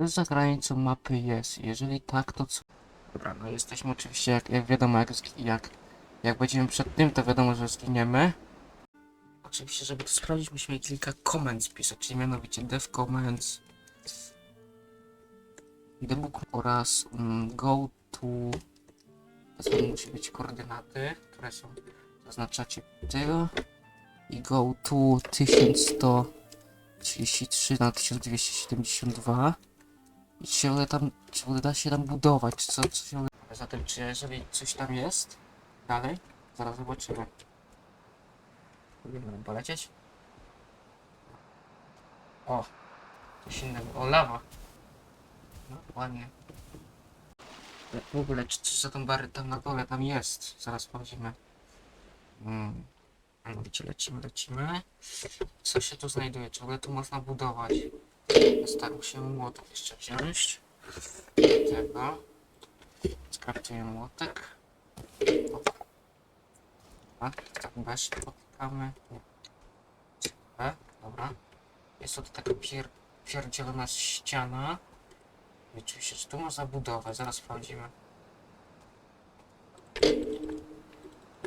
Za granicą mapy jest? Jeżeli tak, to co? Dobra, no jesteśmy oczywiście, jak, jak wiadomo, jak, jak, jak będziemy przed tym, to wiadomo, że zginiemy. Oczywiście, żeby to sprawdzić, musimy kilka komend spisać, czyli mianowicie dev comments, debug oraz mm, go to... To musi być koordynaty, które są, zaznaczacie tył i go to 1133 na 1272 i czy się uda tam, czy uda się tam budować, co, co się. Zatem, czy jeżeli coś tam jest, dalej, zaraz zobaczymy. Nie będę polecieć. O, coś innego, o lawa. No, ładnie. Ale W ogóle, czy coś za tą bary tam na dole tam jest? Zaraz sprawdzimy. Hmm. Mianowicie lecimy, lecimy. Co się tu znajduje? Czy w ogóle tu można budować? Staram się młotek jeszcze wziąć. Tego. Skraftuję młotek. O. A, tak bez potykamy. B, dobra. Jest to taka pier pierdzielona ściana. I oczywiście, czy tu można budować? Zaraz sprawdzimy.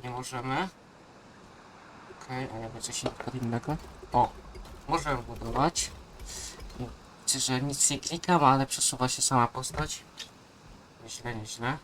Nie możemy. Okej, a jakby coś innego? O, możemy budować. Że nic nie klikam, ale przesuwa się sama postać. Nieźle, nieźle.